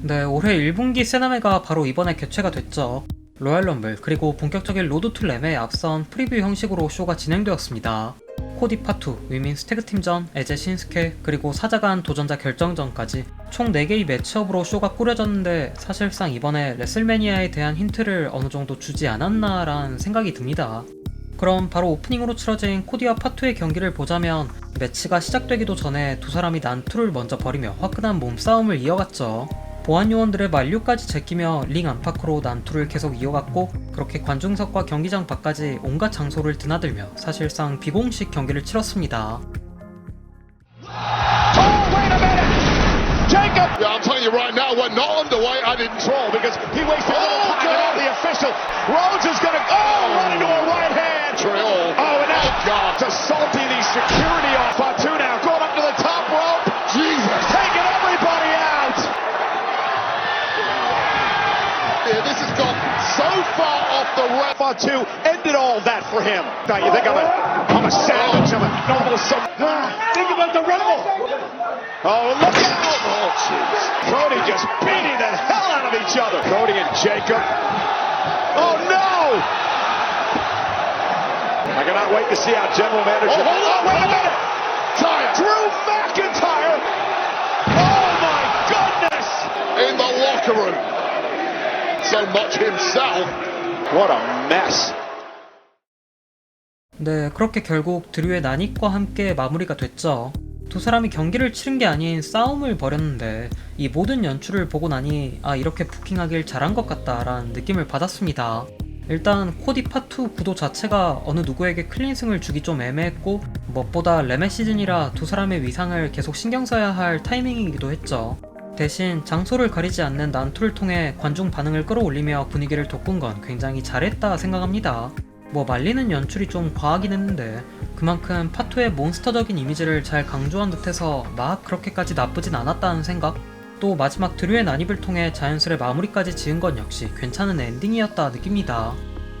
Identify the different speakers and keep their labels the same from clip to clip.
Speaker 1: 네, 올해 1분기 세나메가 바로 이번에 개최가 됐죠. 로얄 럼블 그리고 본격적인 로드 투 램에 앞선 프리뷰 형식으로 쇼가 진행되었습니다. 코디 파투, 위민 스태그 팀전, 에제 신스케, 그리고 사자간 도전자 결정전까지 총 4개의 매치업으로 쇼가 꾸려졌는데 사실상 이번에 레슬매니아에 대한 힌트를 어느 정도 주지 않았나라는 생각이 듭니다. 그럼 바로 오프닝으로 치러진 코디와 파투의 경기를 보자면 매치가 시작되기도 전에 두 사람이 난투를 먼저 벌이며 화끈한 몸싸움을 이어갔죠. 보안 요원들의 만류까지 제끼며 링 안팎으로 난투를 계속 이어갔고 그렇게 관중석과 경기장 밖까지 온갖 장소를 드나들며 사실상 비공식 경기를 치렀습니다.
Speaker 2: Oh, wait a minute! Jacob!
Speaker 3: Yeah, I'm telling you right now, we're not underway. I didn't.
Speaker 2: Control because he wasted a little
Speaker 3: Oh,
Speaker 2: time
Speaker 3: God.
Speaker 2: on the official. Rhodes is going to oh, run into a right hand.
Speaker 3: Trill.
Speaker 2: Oh, and now
Speaker 3: Oh, God.
Speaker 2: to salty the security off. For him. Now you think I'm a, I'm a savage, I'm a noble some. Ah, think about the rebel. Oh, look out!
Speaker 3: Oh, jeez.
Speaker 2: Cody just beating the hell out of each other. Cody and Jacob. Oh no! I cannot wait to see how General Manager.
Speaker 3: Oh, hold on,
Speaker 2: wait a minute!
Speaker 3: Tire.
Speaker 2: Drew McIntyre. Oh my goodness!
Speaker 3: In the locker room. So much himself.
Speaker 2: What a mess.
Speaker 1: 네, 그렇게 결국 드류의 난입과 함께 마무리가 됐죠. 두 사람이 경기를 치른 게 아닌 싸움을 벌였는데 이 모든 연출을 보고 나니 아 이렇게 부킹하길 잘한 것 같다라는 느낌을 받았습니다. 일단 코디 파2 구도 자체가 어느 누구에게 클린승을 주기 좀 애매했고 무엇보다 레메 시즌이라 두 사람의 위상을 계속 신경 써야 할 타이밍이기도 했죠. 대신 장소를 가리지 않는 난투를 통해 관중 반응을 끌어올리며 분위기를 돋군 건 굉장히 잘했다 생각합니다. 뭐 말리는 연출이 좀 과하긴 했는데 그만큼 파토의 몬스터적인 이미지를 잘 강조한 듯해서 막 그렇게까지 나쁘진 않았다는 생각. 또 마지막 드류의 난입을 통해 자연스레 마무리까지 지은 건 역시 괜찮은 엔딩이었다 느낍니다.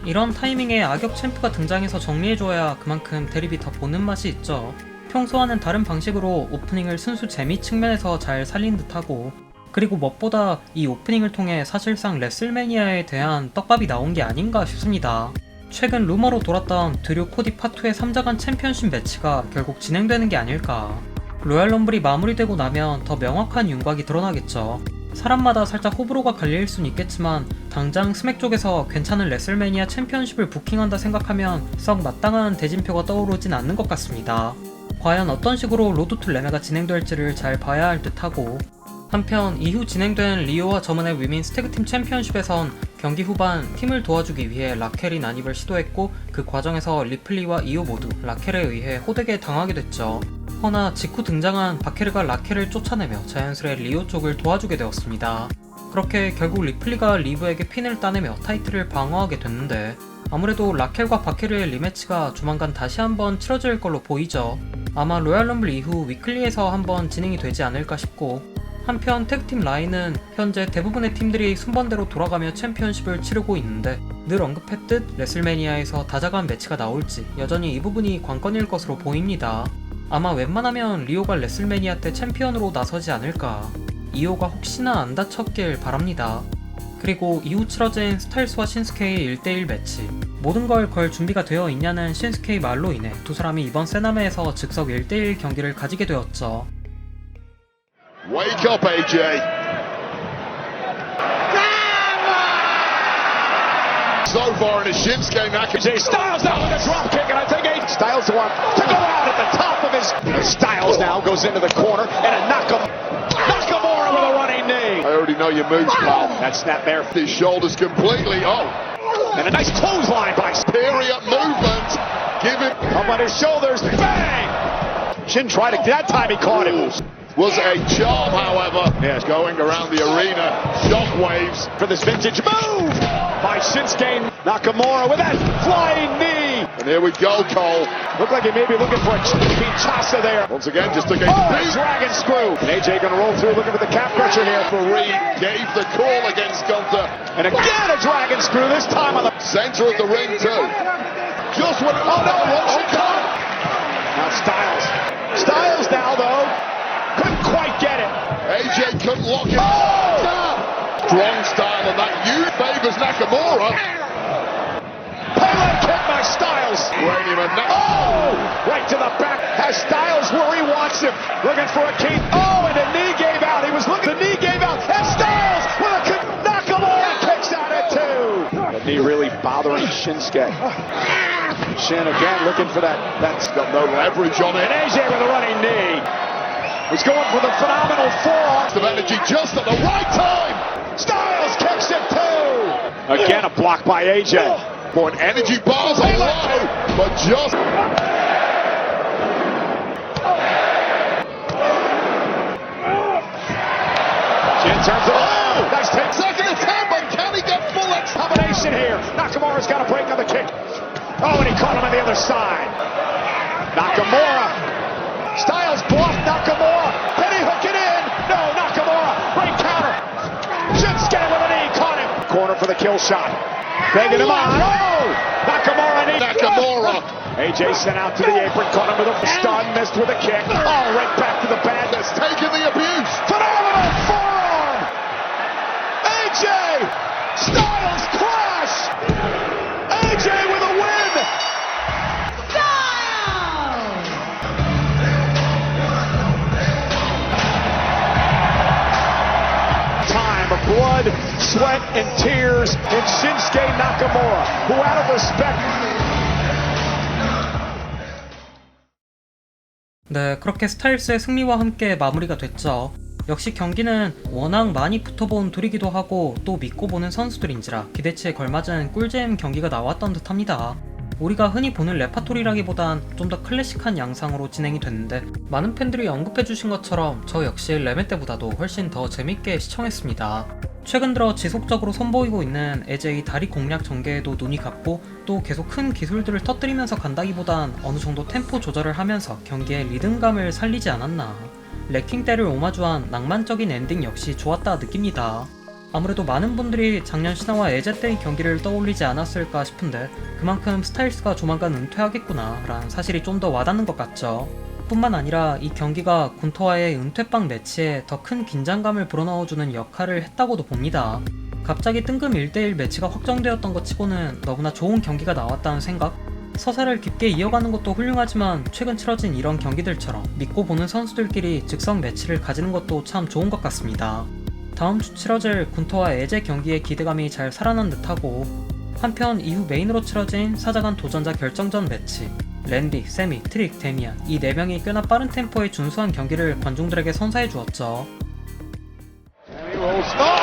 Speaker 1: 이런 타이밍에 악역 챔프가 등장해서 정리해줘야 그만큼 대립이 더 보는 맛이 있죠. 평소와는 다른 방식으로 오프닝을 순수 재미 측면에서 잘 살린 듯하고 그리고 무엇보다 이 오프닝을 통해 사실상 레슬매니아에 대한 떡밥이 나온 게 아닌가 싶습니다. 최근 루머로 돌았던 드류 코디 파2의 3자간 챔피언십 매치가 결국 진행되는 게 아닐까. 로얄 럼블이 마무리되고 나면 더 명확한 윤곽이 드러나겠죠. 사람마다 살짝 호불호가 갈릴 순 있겠지만 당장 스맥 쪽에서 괜찮은 레슬매니아 챔피언십을 부킹한다 생각하면 썩 마땅한 대진표가 떠오르진 않는 것 같습니다. 과연 어떤 식으로 로드 투 레메가 진행될지를 잘 봐야 할 듯하고 한편 이후 진행된 리오와 저먼의 위민 스태그팀 챔피언십에선 경기 후반 팀을 도와주기 위해 라켈이 난입을 시도했고 그 과정에서 리플리와 이오 모두 라켈에 의해 호되게 당하게 됐죠. 허나 직후 등장한 바케르가 라켈을 쫓아내며 자연스레 리오 쪽을 도와주게 되었습니다. 그렇게 결국 리플리가 리브에게 핀을 따내며 타이틀을 방어하게 됐는데 아무래도 라켈과 바케르의 리매치가 조만간 다시 한번 치러질 걸로 보이죠. 아마 로얄 럼블 이후 위클리에서 한번 진행이 되지 않을까 싶고 한편 태그팀 라인은 현재 대부분의 팀들이 순번대로 돌아가며 챔피언십을 치르고 있는데 늘 언급했듯 레슬매니아에서 다자간 매치가 나올지 여전히 이 부분이 관건일 것으로 보입니다. 아마 웬만하면 리오가 레슬매니아 때 챔피언으로 나서지 않을까. 이오가 혹시나 안 다쳤길 바랍니다. 그리고 이후 치러진 스타일스와 신스케의 1대1 매치. 모든 걸 걸 준비가 되어 있냐는 신스케의 말로 인해 두 사람이 이번 세나메에서 즉석 1대1 경기를 가지게 되었죠.
Speaker 3: Wake up, AJ. So far in a Shinsuke Nakamura.
Speaker 2: AJ Styles now with a drop kick, and I think AJ Styles wants to go out at the top of his. Styles now goes into the corner, and a Nakam- Nakamura with a running knee.
Speaker 3: I already know your moves, pal.
Speaker 2: That snap there,
Speaker 3: His shoulders completely. Oh,
Speaker 2: and a nice clothesline by
Speaker 3: period movement. Give him.
Speaker 2: up on his shoulders. Bang! Shin tried it. That time he caught him.
Speaker 3: Was a charm, however.
Speaker 2: Yes.
Speaker 3: Going around the arena. Shockwaves.
Speaker 2: For this vintage move by Shinsuke Nakamura with that flying knee.
Speaker 3: And here we go, Cole.
Speaker 2: Looked like he may be looking for a Kinshasa there.
Speaker 3: Once again, just a
Speaker 2: Oh,
Speaker 3: big
Speaker 2: dragon screw. And AJ gonna roll through looking for the calf crusher here.
Speaker 3: referee. Gave the call against Gunther.
Speaker 2: And again a dragon screw, this time on the...
Speaker 3: Center of the ring, too. Just when it was
Speaker 2: Oh, no,
Speaker 3: oh.
Speaker 2: Now Styles. Styles now, though. Couldn't quite get it.
Speaker 3: AJ couldn't lock it.
Speaker 2: Oh!
Speaker 3: Strong style, and that you favours Nakamura.
Speaker 2: Pele kick by Styles.
Speaker 3: Wayne him and now.
Speaker 2: Oh! Right to the back. Has Styles where he wants him. Looking for a key. Oh, and the knee gave out. He was looking. The knee gave out. And Styles with a kick. Nakamura kicks out at two. The knee really bothering Shinsuke. Ah! Shin again looking for that. That's
Speaker 3: Got no leverage on it.
Speaker 2: and
Speaker 3: it.
Speaker 2: AJ with a running knee. Was going for the phenomenal forearm.
Speaker 3: Of energy just at the right time.
Speaker 2: Styles kicks it two. Again a block by AJ.
Speaker 3: Boy, energy bars are low, but just
Speaker 2: Shin turns it
Speaker 3: Oh!
Speaker 2: Nice take.
Speaker 3: second attempt, but can he get full X?
Speaker 2: combination here. Nakamura's got to break on the kick. Oh, and he caught him on the other side. Nakamura. Styles blocked Nakamura. Penny hook it in. No, Nakamura. Great counter. Shinsuke with a knee. Caught him. Corner for the kill shot. Begging him on. Oh! Nakamura knee.
Speaker 3: Nakamura.
Speaker 2: AJ sent out to the apron. Caught him with a stun. Missed with a kick. Oh, right back to the bag.
Speaker 3: Has taken the
Speaker 2: blood, sweat, and tears in Shinsuke Nakamura, who out of respect
Speaker 1: 네, 그렇게 스타일스의 승리와 함께 마무리가 됐죠. 역시 경기는 워낙 많이 붙어본 둘이기도 하고 또 믿고 보는 선수들인지라 기대치에 걸맞은 꿀잼 경기가 나왔던 듯 합니다. 우리가 흔히 보는 레파토리라기보단 좀 더 클래식한 양상으로 진행이 됐는데 많은 팬들이 언급해주신 것처럼 저 역시 레메 때보다도 훨씬 더 재밌게 시청했습니다. 최근 들어 지속적으로 선보이고 있는 에제의 다리 공략 전개에도 눈이 갔고 또 계속 큰 기술들을 터뜨리면서 간다기보단 어느 정도 템포 조절을 하면서 경기의 리듬감을 살리지 않았나. 레킹 때를 오마주한 낭만적인 엔딩 역시 좋았다 느낍니다. 아무래도 많은 분들이 작년 신화와 에제 때의 경기를 떠올리지 않았을까 싶은데 그만큼 스타일스가 조만간 은퇴하겠구나 라는 사실이 좀 더 와닿는 것 같죠. 뿐만 아니라 이 경기가 군토와의 은퇴빵 매치에 더 큰 긴장감을 불어넣어주는 역할을 했다고도 봅니다. 갑자기 뜬금 1대1 매치가 확정되었던 것 치고는 너무나 좋은 경기가 나왔다는 생각? 서사를 깊게 이어가는 것도 훌륭하지만 최근 치러진 이런 경기들처럼 믿고 보는 선수들끼리 즉석 매치를 가지는 것도 참 좋은 것 같습니다. 다음 주 치러질 군토와 에제 경기의 기대감이 잘 살아난 듯하고 한편 이후 메인으로 치러진 사자간 도전자 결정전 매치 랜디, 세미, 트릭, 데미안 이 4명이 꽤나 빠른 템포의 준수한 경기를 관중들에게 선사해 주었죠.
Speaker 2: Oh!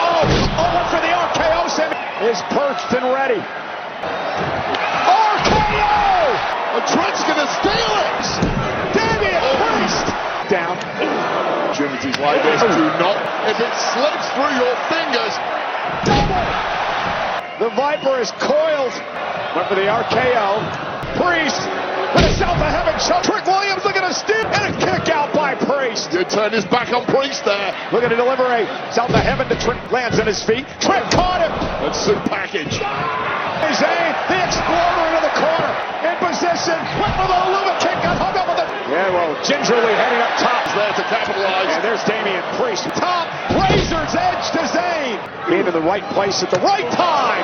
Speaker 2: Oh, with a south of heaven shot. Trick Williams looking to steal and a kick out by Priest.
Speaker 3: you turn his back on Priest there.
Speaker 2: Looking to deliver a south of heaven to Trick. Lands on his feet. Trick caught him.
Speaker 3: That's Sue package. Ah!
Speaker 2: Zayn, the exploder into the corner. In position. Went for the Luma kick. Got hung up with it. Yeah, well, gingerly heading up top.
Speaker 3: There to capitalize.
Speaker 2: And there's Damian Priest. Top razor's edge to Zayn. Being in the right place at the right time.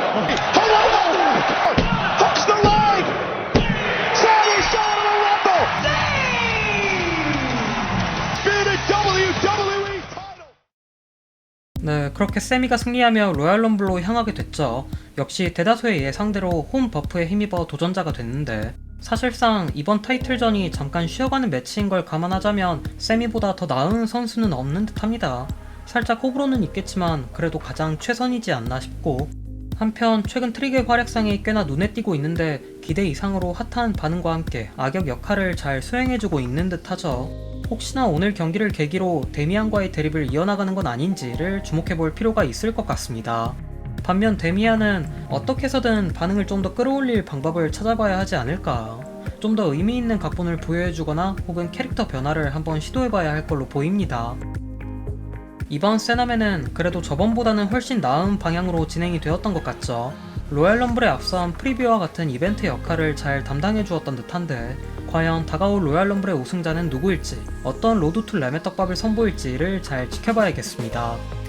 Speaker 1: 그렇게 세미가 승리하며 로얄 럼블로 향하게 됐죠. 역시 대다수의 예상대로 홈 버프에 힘입어 도전자가 됐는데 사실상 이번 타이틀전이 잠깐 쉬어가는 매치인 걸 감안하자면 세미보다 더 나은 선수는 없는 듯합니다. 살짝 호불호는 있겠지만 그래도 가장 최선이지 않나 싶고 한편 최근 트릭의 활약상이 꽤나 눈에 띄고 있는데 기대 이상으로 핫한 반응과 함께 악역 역할을 잘 수행해주고 있는 듯하죠. 혹시나 오늘 경기를 계기로 데미안과의 대립을 이어나가는 건 아닌지를 주목해 볼 필요가 있을 것 같습니다. 반면 데미안은 어떻게 해서든 반응을 좀 더 끌어올릴 방법을 찾아봐야 하지 않을까. 좀 더 의미 있는 각본을 부여해주거나 혹은 캐릭터 변화를 한번 시도해봐야 할 걸로 보입니다. 이번 세나맨은 그래도 저번보다는 훨씬 나은 방향으로 진행이 되었던 것 같죠. 로얄 럼블에 앞선 프리뷰와 같은 이벤트 역할을 잘 담당해 주었던 듯한데 과연 다가올 로얄 럼블의 우승자는 누구일지 어떤 로드 투 레메 떡밥을 선보일지를 잘 지켜봐야겠습니다.